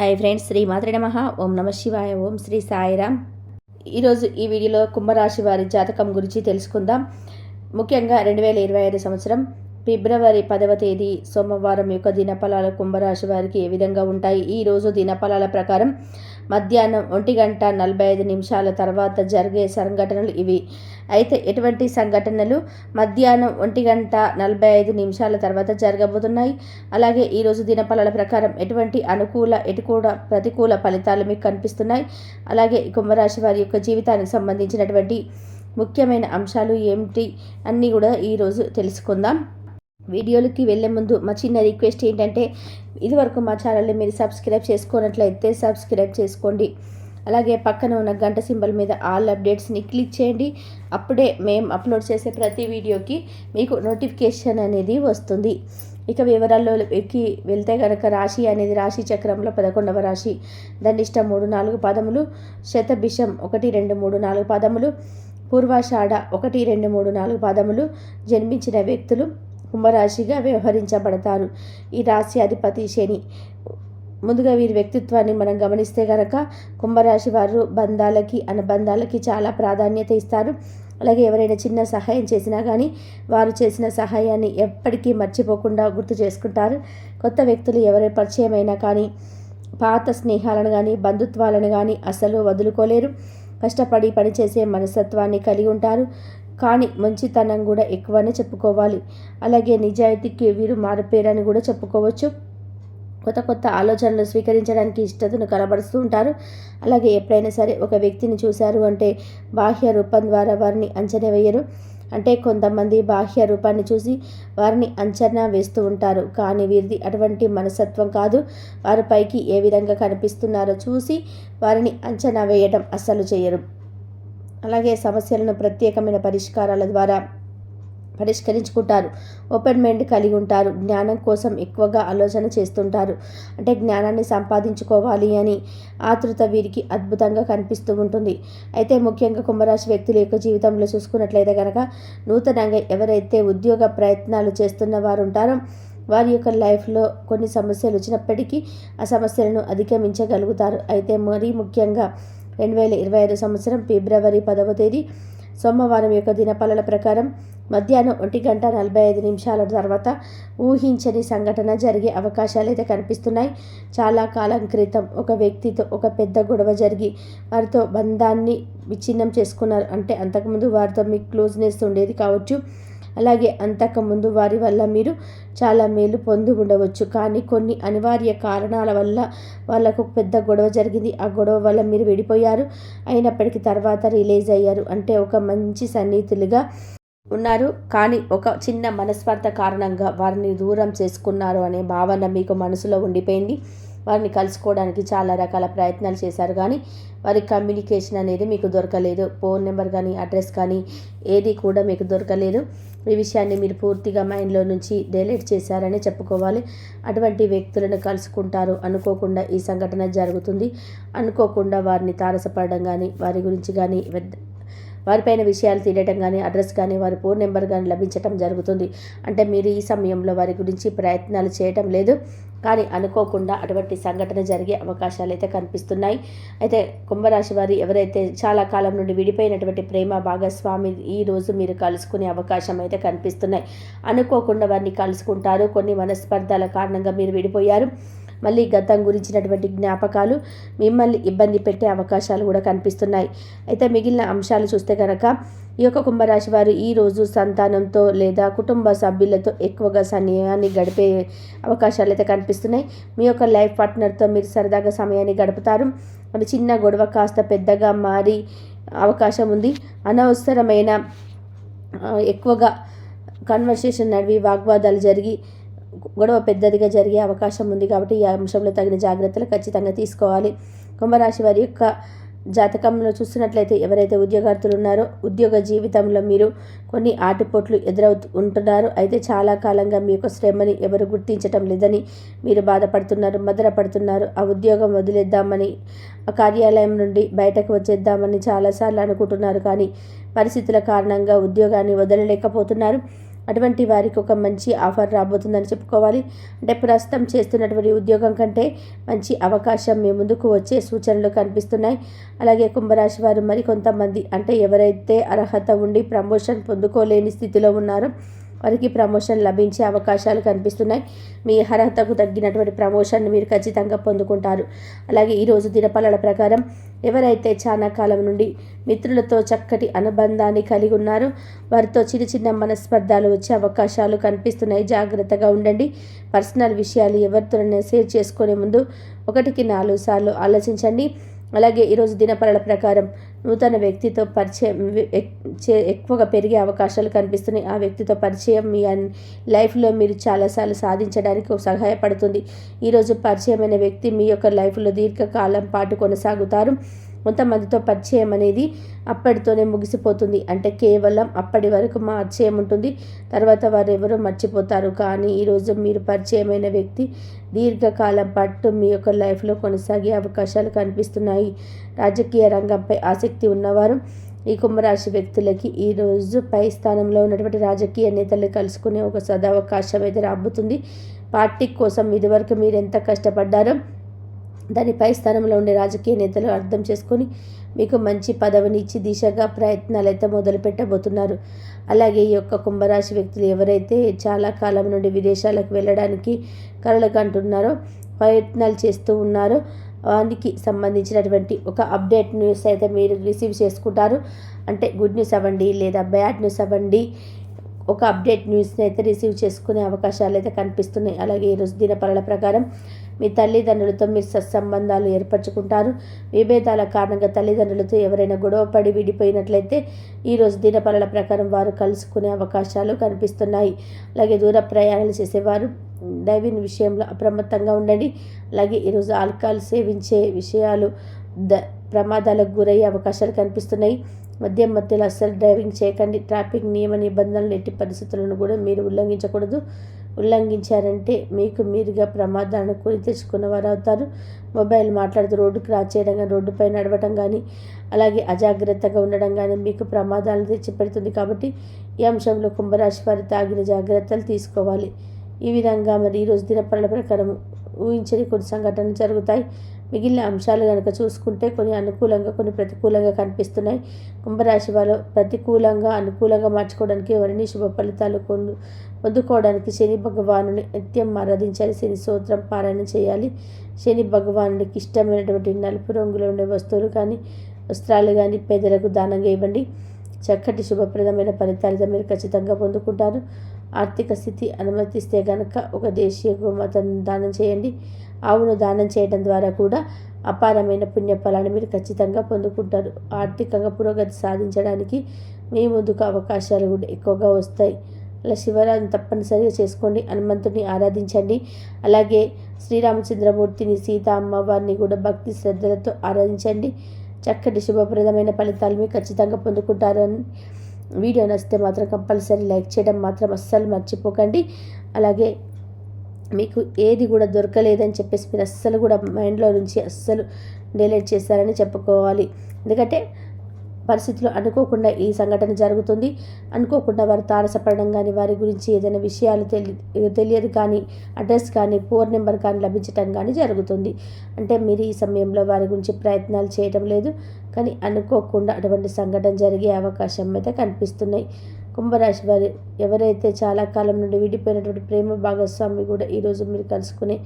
Hi friends Shri మాత్రే నమ. ఓం నమ శివాయ ఓం శ్రీ సాయిరామ్. ఈరోజు ఈ వీడియోలో కుంభరాశి వారి జాతకం గురించి తెలుసుకుందాం. ముఖ్యంగా రెండు వేల ఇరవై ఐదు సంవత్సరం ఫిబ్రవరి పదవ తేదీ సోమవారం యొక్క దినఫలాలు కుంభరాశి వారికి ఏ విధంగా ఉంటాయి? ఈ రోజు దినఫలాల ప్రకారం మధ్యాహ్నం ఒంటి గంట నలభై ఐదు నిమిషాల తర్వాత జరిగే సంఘటనలు ఇవి. అయితే ఎటువంటి సంఘటనలు మధ్యాహ్నం ఒంటి గంట నలభై ఐదు నిమిషాల తర్వాత జరగబోతున్నాయి? అలాగే ఈరోజు దినఫలాల ప్రకారం ఎటువంటి అనుకూల ఎటు కూడా ప్రతికూల ఫలితాలు మీకు కనిపిస్తున్నాయి? అలాగే కుంభరాశి వారి యొక్క జీవితానికి సంబంధించినటువంటి ముఖ్యమైన అంశాలు ఏమిటి? అన్నీ కూడా ఈరోజు తెలుసుకుందాం. వీడియోలకి వెళ్ళే ముందు మా చిన్న రిక్వెస్ట్ ఏంటంటే ఇదివరకు మా ఛానల్ని మీరు సబ్స్క్రైబ్ చేసుకున్నట్లయితే సబ్స్క్రైబ్ చేసుకోండి. అలాగే పక్కన ఉన్న గంట సింబల్ మీద ఆల్ అప్డేట్స్ని క్లిక్ చేయండి. అప్పుడే మేము అప్లోడ్ చేసే ప్రతి వీడియోకి మీకు నోటిఫికేషన్ అనేది వస్తుంది. ఇక వివరాల్లో ఎక్కి వెళ్తే కనుక రాశి అనేది రాశి చక్రంలో పదకొండవ రాశి. దండిష్ట మూడు నాలుగు పదములు శతభిషం ఒకటి రెండు మూడు నాలుగు పదములు పూర్వాషాఢ ఒకటి రెండు మూడు నాలుగు పదములు జన్మించిన వ్యక్తులు కుంభరాశిగా వ్యవహరించబడతారు. ఈ రాశి అధిపతి శని. ముందుగా వీరి వ్యక్తిత్వాన్ని మనం గమనిస్తే కనుక కుంభరాశి వారు బంధాలకి అనుబంధాలకి చాలా ప్రాధాన్యత ఇస్తారు. అలాగే ఎవరైనా చిన్న సహాయం చేసినా కానీ వారు చేసిన సహాయాన్ని ఎప్పటికీ మర్చిపోకుండా గుర్తు చేసుకుంటారు. కొత్త వ్యక్తులు ఎవరి పరిచయమైనా కానీ పాత స్నేహాలను కానీ బంధుత్వాలను కానీ అసలు వదులుకోలేరు. కష్టపడి పనిచేసే మనస్తత్వాన్ని కలిగి ఉంటారు. కానీ మంచితనం కూడా ఎక్కువనే చెప్పుకోవాలి. అలాగే నిజాయితీకి వీరు మారిపోయారని కూడా చెప్పుకోవచ్చు. కొత్త కొత్త ఆలోచనలు స్వీకరించడానికి ఇష్టతను కనబరుస్తూ ఉంటారు. అలాగే ఎప్పుడైనా సరే ఒక వ్యక్తిని చూశారు అంటే బాహ్య రూపం ద్వారా వారిని అంచనా వేయరు. అంటే కొంతమంది బాహ్య రూపాన్ని చూసి వారిని అంచనా వేస్తూ ఉంటారు. కానీ వీరిది అటువంటి మనస్తత్వం కాదు. వారి పైకి ఏ విధంగా కనిపిస్తున్నారో చూసి వారిని అంచనా వేయడం అస్సలు చేయరు. అలాగే సమస్యలను ప్రత్యేకమైన పరిష్కారాల ద్వారా పరిష్కరించుకుంటారు. ఓపెన్ మైండ్ కలిగి ఉంటారు. జ్ఞానం కోసం ఎక్కువగా ఆలోచన చేస్తుంటారు. అంటే జ్ఞానాన్ని సంపాదించుకోవాలి అని ఆతృత వీరికి అద్భుతంగా కనిపిస్తూ ఉంటుంది. అయితే ముఖ్యంగా కుంభరాశి వ్యక్తుల యొక్క జీవితంలో చూసుకున్నట్లయితే కనుక నూతనంగా ఎవరైతే ఉద్యోగ ప్రయత్నాలు చేస్తున్న వారు ఉంటారో వారి యొక్క లైఫ్లో కొన్ని సమస్యలు వచ్చినప్పటికీ ఆ సమస్యలను అధిగమించగలుగుతారు. అయితే మరీ ముఖ్యంగా రెండు వేల ఇరవై ఐదు సంవత్సరం ఫిబ్రవరి పదవ తేదీ సోమవారం యొక్క దినపాలన ప్రకారం మధ్యాహ్నం ఒంటి గంట నలభై ఐదు నిమిషాల తర్వాత ఊహించని సంఘటన జరిగే అవకాశాలు అయితే కనిపిస్తున్నాయి. చాలా కాలం క్రితం ఒక వ్యక్తితో ఒక పెద్ద గొడవ జరిగి వారితో బంధాన్ని విచ్ఛిన్నం చేసుకున్నారు. అంటే అంతకుముందు వారితో మీ క్లోజ్నెస్ ఉండేది కావచ్చు. అలాగే అంతకుముందు వారి వల్ల మీరు చాలా మేలు పొంది ఉండవచ్చు. కానీ కొన్ని అనివార్య కారణాల వల్ల వాళ్ళకు పెద్ద గొడవ జరిగింది. ఆ గొడవ వల్ల మీరు విడిపోయారు. అయినప్పటికీ తర్వాత రిలీజ్ అయ్యారు. అంటే ఒక మంచి సన్నిహితులుగా ఉన్నారు. కానీ ఒక చిన్న మనస్పర్ధ కారణంగా వారిని దూరం చేసుకున్నారు అనే భావన మీకు మనసులో ఉండిపోయింది. వారిని కలుసుకోవడానికి చాలా రకాల ప్రయత్నాలు చేశారు. కానీ వారి కమ్యూనికేషన్ అనేది మీకు దొరకలేదు. ఫోన్ నెంబర్ కానీ అడ్రస్ కానీ ఏది కూడా మీకు దొరకలేదు. ఈ విషయాన్ని మీరు పూర్తిగా మైండ్లో నుంచి డిలీట్ చేశారని చెప్పుకోవాలి. అటువంటి వ్యక్తులను కలుసుకుంటారు అనుకోకుండా ఈ సంఘటన జరుగుతుంది. అనుకోకుండా వారిని తారసపడడం కానీ వారి గురించి కానీ వారిపైన విషయాలు తెలియటం కానీ అడ్రస్ కానీ వారి ఫోన్ నెంబర్ కానీ లభించటం జరుగుతుంది. అంటే మీరు ఈ సమయంలో వారి గురించి ప్రయత్నాలు చేయటం లేదు. కానీ అనుకోకుండా అటువంటి సంఘటన జరిగే అవకాశాలు అయితే కనిపిస్తున్నాయి. అయితే కుంభరాశి వారి ఎవరైతే చాలా కాలం నుండి విడిపోయినటువంటి ప్రేమ భాగస్వామి ఈ రోజు మీరు కలుసుకునే అవకాశం అయితే కనిపిస్తున్నాయి. అనుకోకుండా వారిని కలుసుకుంటారు. కొన్ని మనస్పర్ధల కారణంగా మీరు విడిపోయారు. మళ్ళీ గతం గురించినటువంటి జ్ఞాపకాలు మిమ్మల్ని ఇబ్బంది పెట్టే అవకాశాలు కూడా కనిపిస్తున్నాయి. అయితే మిగిలిన అంశాలు చూస్తే కనుక ఈ యొక్క కుంభరాశి వారు ఈరోజు సంతానంతో లేదా కుటుంబ సభ్యులతో ఎక్కువగా సమయాన్ని గడిపే అవకాశాలు అయితే కనిపిస్తున్నాయి. మీ యొక్క లైఫ్ పార్ట్నర్తో మీరు సరదాగా సమయాన్ని గడుపుతారు. మరి చిన్న గొడవ కాస్త పెద్దగా మారి అవకాశం ఉంది. అనవసరమైన ఎక్కువగా కన్వర్సేషన్ నడివి వాగ్వాదాలు జరిగి గొడవ పెద్దదిగా జరిగే అవకాశం ఉంది కాబట్టి ఈ అంశంలో తగిన జాగ్రత్తలు ఖచ్చితంగా తీసుకోవాలి. కుంభరాశి వారి యొక్క జాతకంలో చూస్తున్నట్లయితే ఎవరైతే ఉద్యోగార్థులు ఉన్నారో ఉద్యోగ జీవితంలో మీరు కొన్ని ఆటుపోట్లు ఎదురవుతూ ఉంటున్నారు. అయితే చాలా కాలంగా మీ యొక్క శ్రమని ఎవరు గుర్తించటం లేదని మీరు బాధపడుతున్నారు మదనపడుతున్నారు ఆ ఉద్యోగం వదిలేద్దామని ఆ కార్యాలయం నుండి బయటకు వచ్చేద్దామని చాలాసార్లు అనుకుంటున్నారు కానీ పరిస్థితుల కారణంగా ఉద్యోగాన్ని వదలలేకపోతున్నారు. అటువంటి వారికి ఒక మంచి ఆఫర్ రాబోతుందని చెప్పుకోవాలి. అంటే ప్రస్తుతం చేస్తున్నటువంటి ఉద్యోగం కంటే మంచి అవకాశం మీ ముందుకు వచ్చే సూచనలు కనిపిస్తున్నాయి. అలాగే కుంభరాశి వారు మరి కొంతమంది అంటే ఎవరైతే అర్హత ఉండి ప్రమోషన్ పొందుకోలేని స్థితిలో ఉన్నారో వారికి ప్రమోషన్ లభించే అవకాశాలు కనిపిస్తున్నాయి. మీ అర్హతకు తగ్గినటువంటి ప్రమోషన్ మీరు ఖచ్చితంగా పొందుకుంటారు. అలాగే ఈరోజు దినపలల ప్రకారం ఎవరైతే చాలా కాలం నుండి మిత్రులతో చక్కటి అనుబంధాన్ని కలిగి ఉన్నారో వారితో చిన్న చిన్న మనస్పర్ధాలు వచ్చే అవకాశాలు కనిపిస్తున్నాయి. జాగ్రత్తగా ఉండండి. పర్సనల్ విషయాలు ఎవరితోనైనా షేర్ చేసుకునే ముందు ఒకటికి నాలుగు సార్లు ఆలోచించండి. అలాగే ఈరోజు దినపరల ప్రకారం నూతన వ్యక్తితో పరిచయం ఎక్కువగా పెరిగే అవకాశాలు కనిపిస్తున్నాయి. ఆ వ్యక్తితో పరిచయం మీ లైఫ్లో మీరు చాలాసార్లు సాధించడానికి సహాయపడుతుంది. ఈరోజు పరిచయమైన వ్యక్తి మీ యొక్క లైఫ్లో దీర్ఘకాలం పాటు కొనసాగుతారు. కొంతమందితో పరిచయం అనేది అప్పటితోనే ముగిసిపోతుంది. అంటే కేవలం అప్పటి వరకు పరిచయం ఉంటుంది. తర్వాత వారు ఎవరో మర్చిపోతారు. కానీ ఈరోజు మీరు పరిచయమైన వ్యక్తి దీర్ఘకాలం పాటు మీ యొక్క లైఫ్లో కొనసాగే అవకాశాలు కనిపిస్తున్నాయి. రాజకీయ రంగంపై ఆసక్తి ఉన్నవారు ఈ కుంభరాశి వ్యక్తులకి ఈరోజు పై స్థానంలో ఉన్నటువంటి రాజకీయ నేతలు కలుసుకునే ఒక సదావకాశం అయితే రాబోతుంది. పార్టీ కోసం ఇదివరకు మీరు ఎంత కష్టపడ్డారో దాని పై స్థానంలో ఉండే రాజకీయ నేతలు అర్థం చేసుకొని మీకు మంచి పదవిని ఇచ్చి దిశగా ప్రయత్నాలు అయితే మొదలు పెట్టబోతున్నారు అలాగే ఈ యొక్క కుంభరాశి వ్యక్తులు ఎవరైతే చాలా కాలం నుండి విదేశాలకు వెళ్ళడానికి కలలు కంటున్నారో ప్రయత్నాలు చేస్తూ ఉన్నారో వానికి సంబంధించినటువంటి ఒక అప్డేట్ న్యూస్ అయితే మీరు రిసీవ్ చేసుకుంటారు. అంటే గుడ్ న్యూస్ అవ్వండి లేదా బ్యాడ్ న్యూస్ అవ్వండి ఒక అప్డేట్ న్యూస్ని అయితే రిసీవ్ చేసుకునే అవకాశాలు అయితే కనిపిస్తున్నాయి. అలాగే ఈరోజు దినపరల ప్రకారం మీ తల్లిదండ్రులతో మీరు సత్సంబంధాలు ఏర్పరచుకుంటారు. విభేదాల కారణంగా తల్లిదండ్రులతో ఎవరైనా గొడవ పడి విడిపోయినట్లయితే ఈరోజు దినపరల ప్రకారం వారు కలుసుకునే అవకాశాలు కనిపిస్తున్నాయి. అలాగే దూర ప్రయాణాలు చేసేవారు డైవింగ్ విషయంలో అప్రమత్తంగా ఉండండి. అలాగే ఈరోజు ఆల్కహాల్ సేవించే విషయాలు ద ప్రమాదాలకు గురయ్యే అవకాశాలు కనిపిస్తున్నాయి. మద్యం మధ్యలో అస్సలు డ్రైవింగ్ చేయకండి. ట్రాఫిక్ నియమ నిబంధనలు ఎట్టి పరిస్థితులను కూడా మీరు ఉల్లంఘించకూడదు. ఉల్లంఘించారంటే మీకు మీరుగా ప్రమాదాలను కొని తెచ్చుకున్న వారు అవుతారు. మొబైల్ మాట్లాడుతూ రోడ్డు క్రాస్ చేయడం కానీ రోడ్డుపై నడవటం కానీ అలాగే అజాగ్రత్తగా ఉండడం కానీ మీకు ప్రమాదాలను తెచ్చిపెడుతుంది కాబట్టి ఈ అంశంలో కుంభరాశి వారి తాగిన జాగ్రత్తలు తీసుకోవాలి. ఈ విధంగా మరి ఈరోజు దినపరల ప్రకారం ఊహించని కొన్ని సంఘటనలు జరుగుతాయి. మిగిలిన అంశాలు కనుక చూసుకుంటే కొన్ని అనుకూలంగా కొన్ని ప్రతికూలంగా కనిపిస్తున్నాయి. కుంభరాశి వారు ప్రతికూలంగా అనుకూలంగా మార్చుకోవడానికి ఎవరిని శుభ ఫలితాలు కొన్ని పొందుకోవడానికి శని భగవాను నిత్యం ఆరాధించాలి. శని సూత్రం పారాయణ చేయాలి. శని భగవానుడికి ఇష్టమైనటువంటి నలుపు రంగులో ఉండే వస్తువులు కానీ వస్త్రాలు కానీ పేదలకు దానంగా ఇవ్వండి. చక్కటి శుభప్రదమైన ఫలితాలు మీరు ఖచ్చితంగా పొందుకుంటారు. ఆర్థిక స్థితి అనుమతిస్తే కనుక ఒక దేశీయ గోమాతను దానం చేయండి. ఆవును దానం చేయడం ద్వారా కూడా అపారమైన పుణ్యఫలాన్ని మీరు ఖచ్చితంగా పొందుకుంటారు. ఆర్థికంగా పురోగతి సాధించడానికి మీ ముందుకు అవకాశాలు కూడా ఎక్కువగా వస్తాయి. అలా శివరాజు తప్పనిసరిగా చేసుకోండి. హనుమంతుని ఆరాధించండి. అలాగే శ్రీరామచంద్రమూర్తిని సీత అమ్మవారిని కూడా భక్తి శ్రద్ధలతో ఆరాధించండి. చక్కటి శుభప్రదమైన ఫలితాలు మీరు ఖచ్చితంగా పొందుకుంటారని వీడియో నచ్చితే మాత్రం కంపల్సరీ లైక్ చేయడం మాత్రం అస్సలు మర్చిపోకండి. అలాగే మీకు ఏది కూడా దొరకలేదని చెప్పేసి మీరు అస్సలు కూడా మైండ్లో నుంచి అస్సలు డిలీట్ చేశారని చెప్పుకోవాలి. ఎందుకంటే పరిస్థితులు అనుకోకుండా ఈ సంఘటన జరుగుతుంది. అనుకోకుండా వారు తారసపడడం కానీ వారి గురించి ఏదైనా విషయాలు తెలి తెలియదు కానీ అడ్రస్ కానీ ఫోన్ నెంబర్ కానీ లభించటం కానీ జరుగుతుంది. అంటే మీరు ఈ సమయంలో వారి గురించి ప్రయత్నాలు చేయడం లేదు. కానీ అనుకోకుండా అటువంటి సంఘటన జరిగే అవకాశం అయితే కనిపిస్తున్నాయి. కుంభరాశి వారి ఎవరైతే చాలా కాలం నుండి విడిపోయినటువంటి ప్రేమ భాగస్వామి కూడా ఈరోజు మీరు కలుసుకుని